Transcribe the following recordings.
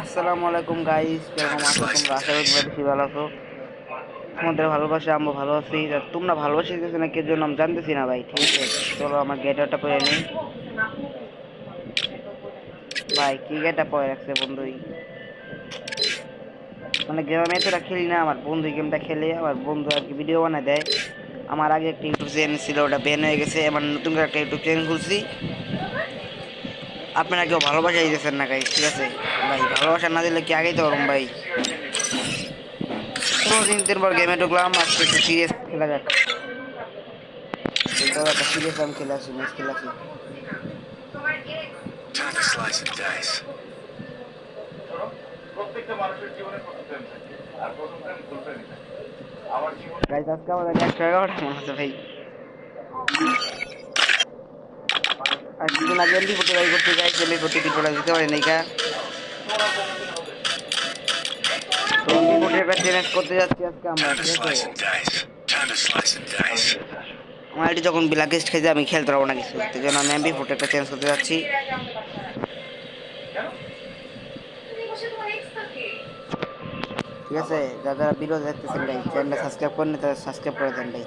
আসসালামু আলাইকুম গাইস কেমন আছো তোমরা? আশা করি তোমরা বেশি ভালো আছো। তোমাদের ভালোবাসা আমরা ভালো আছি। তোমরা ভালোবাসি দিতেছো না কেউ জন্য আমি জানতেছি না, ভাই। ঠিক আছে, চলো আমার গেটারটা পরে নিই। ভাই, কি গেটা পরে রাখছে বন্ধুই? মানে গেম আমি এতটা খেলি না, আমার বন্ধু গেমটা খেলে। আমার বন্ধু আর কি ভিডিও বানায় দেয়। আমার আগে একটা ইউটিউব চ্যানেল ছিল, ওটা ব্যান হয়ে গেছে। এবার নতুন করে একটা ইউটিউব চ্যানেল খুলছি। আপনারা কেউ ভালোবাসা দিতেছেন না গাই ঠিক আছে? ভাই ভালোবাসা না দিলে কি আগেই তো ওরম ভাই? পনেরো দিন পর গেমে ঢুকলাম আজকে একটু সিরিয়াস খেলা যাক। একটা সিরিয়াস আমি খেলে আসি ম্যাচ খেলে আসি। আমার জীবনে আজকে আমাদের একশো এগারোটা মনে আছে ভাই। কিছুদিন আগে এমবি করতে যাই করতে যাই করতে টিপোটা দিতে পারি নাই কা। তো করতে একটা চ্যালেঞ্জ করতে যাচ্ছি আজকে আমরা, ঠিক আছে. আমার এটি যখন বিলাকিস্ট খেয়েছে আমি খেলতে পারব না কিছু। সেই জন্য আমি এমবি ফোর্টি একটা চেঞ্জ করতে যাচ্ছি। ঠিক আছে? যারা যারা ভিডিও দেখতেছেন ভাই চ্যানেলটা সাবস্ক্রাইব করেন তারা সাবস্ক্রাইব করে দেন ভাই।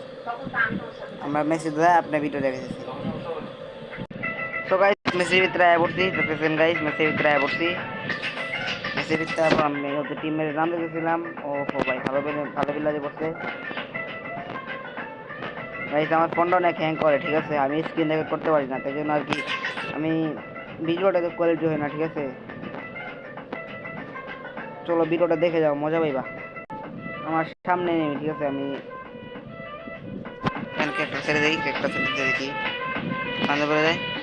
আমরা মেসেজ দেয়, আপনার ভিডিও দেখেছি তো গাইস মেসের ভিতরে আয় পড়ছি দেখতেছেন গাইস মেসের ভিতরে আয় পড়ছি মেসের ভিতরে আমি ওদের টিমের নাম দেখেছিলাম ও হো ভাই ভালো ভালো বিলাজে পড়ছে গাইস আমার ফোনটা অনেক হ্যাং করে ঠিক আছে আমি স্ক্রিন রেকর্ড করতে পারি না তাই জন্য আর কি আমি ভিডিওটা কোয়ালিটি হয় না ঠিক আছে চলো ভিডিওটা দেখে যাও মজা পাইবা আমার সামনে নেই ঠিক আছে আমি একটা ছেড়ে দিই একটা ছেড়ে দেখি বন্ধ করে দেয়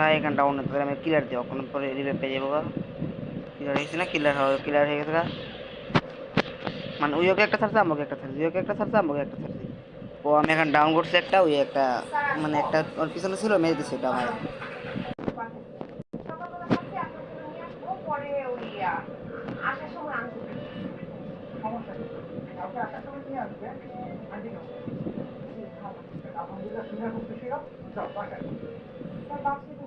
ভাই এখানে ডাউন হতে পারে আমি কিলার দিই অখন পরে রিভে পেয়ে যাব কিলার হয়েছে না? কিলার হবে কিলার হয়ে গেছে। মানে ওই ওকে একটা ছাড়ছে, আমাকে একটা ছাড়ছে ওকে একটা ছাড়ছে, আমাকে একটা ছাড়ছে। ও, আমি এখন ডাউন করছি একটা ওই একটা মানে একটা ওর পিছনে ছিল, মেরে দিচ্ছে ওটা আমার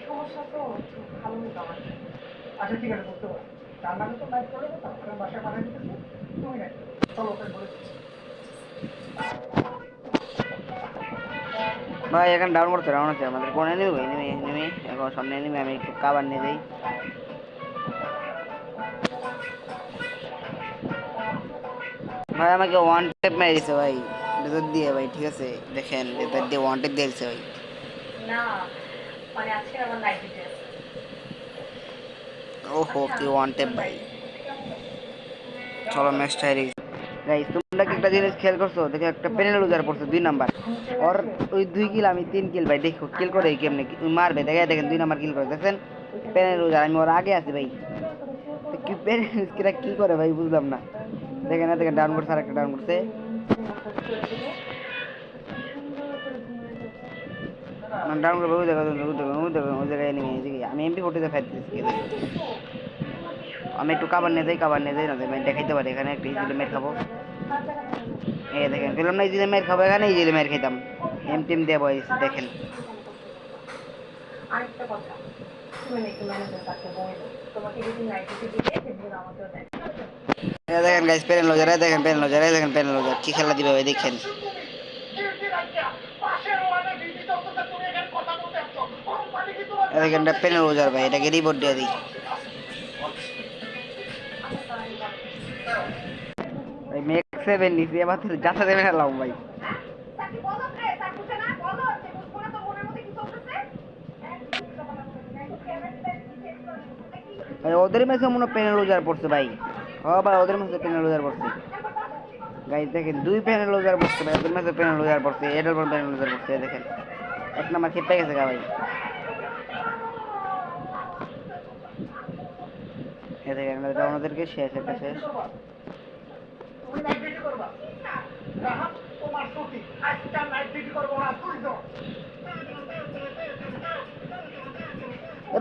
সমস্যা তো একটু ভালো হতো আমার আচ্ছা ঠিক আছে বুঝতে পারছি তার তো নাইট করে দেবো তারপরে বাসায় পাঠিয়ে দিতেছি তুমি নাইট চলো ওকে বলে ভাই এখানে ডাউন করতে ডাউন আছে আমাদের কোন এনিমি ভাই এনিমি এনিমি এখন সামনে এনিমি আমি একটু কাবার নিয়ে যাই। ভাই আমাকে ওয়ান টেপ মেরে দিছে ভাই। লেজার দিয়ে ভাই ঠিক আছে? দেখেন লেজার দিয়ে ওয়ান টেপ দিয়েছে ভাই। মানে ওহো কি ওয়ান টেপ ভাই। চলো ম্যাচটা হেরে গেছি গাইস তোমরা কি একটা জিনিস খেয়াল করছ? দেখো একটা পেনেল লুজার পড়ছে দুই নাম্বার ওর ওই দুই কিল আমি তিন কিল ভাই দেখো কিল করে কেমনে মারবে। দেখে দেখেন দুই নাম্বার কিল করে। দেখেন পেনেল লুজার আমি ওর আগে আছি ভাই। কি পেনেল কিরা কি করে ভাই বুঝলাম না। দেখেন না দেখেন ডাউন করছে আর একটা ডাউন করছে ডাউন করে ওই দেখো ওই দেখো ওই জায়গায় এদিকে আমি এমপি ফোর্টিতে ফাইট দিচ্ছি আমি একটু কাবার নিয়ে যাই কাবার নিয়ে যাই, না আমি দেখাইতে পারি, এখানে একটা ইজিলে মেয়ের খাব। এই দেখেন ফেলাম না ইজিলে মেয়ের খাব, এখানে ইজিলে মেয়ের খেতাম এম টিম বয়স দেখেন। আরেকটা কথা, তুমি নাকি তোমাকে যদি দেখেন গাইস দেখেন পেন লজার দেখেন লজার কি খেলা দিবে ভাই দেখেন এটা লজার ভাই এটাকে দিয়ে দিই ভাই মেক সেভেন নিছি এবার যাতে দেবে না ভাই ওদের ম্যাচে মনে হয় পেনাল রোজার পড়ছে ভাই হ ভাই, ওদের ম্যাচে পেনাল রোজার পড়ছে। গাইজ দেখেন, দুই প্যানেল লুজার পড়ছে ভাই দুই ম্যাচে প্যানেল লুজার পড়ছে এটার পর প্যানেল লুজার পড়ছে দেখেন। এক নাম্বার খেপে গেছে গা ভাই। এটা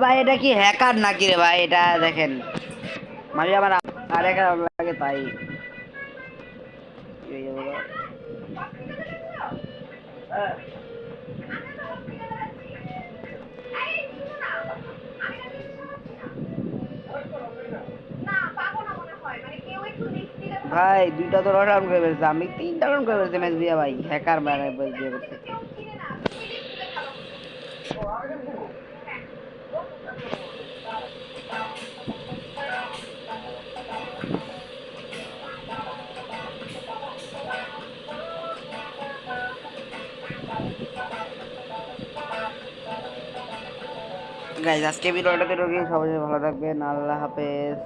ভাই, এটা কি হ্যাকার নাকি রে ভাই? এটা দেখেন। মানে আমার আর একা লাগে তাই। ভাই, দুইটা তো রান করে ফেলছে। আমি তিনটা রান করে ফেলছি ম্যাচ দিয়া ভাই। হ্যাকার মানে দিয়ে গাইজ আজকে ভিডিওটা তো সবাই ভালো থাকবেন আল্লাহ হাফেজ।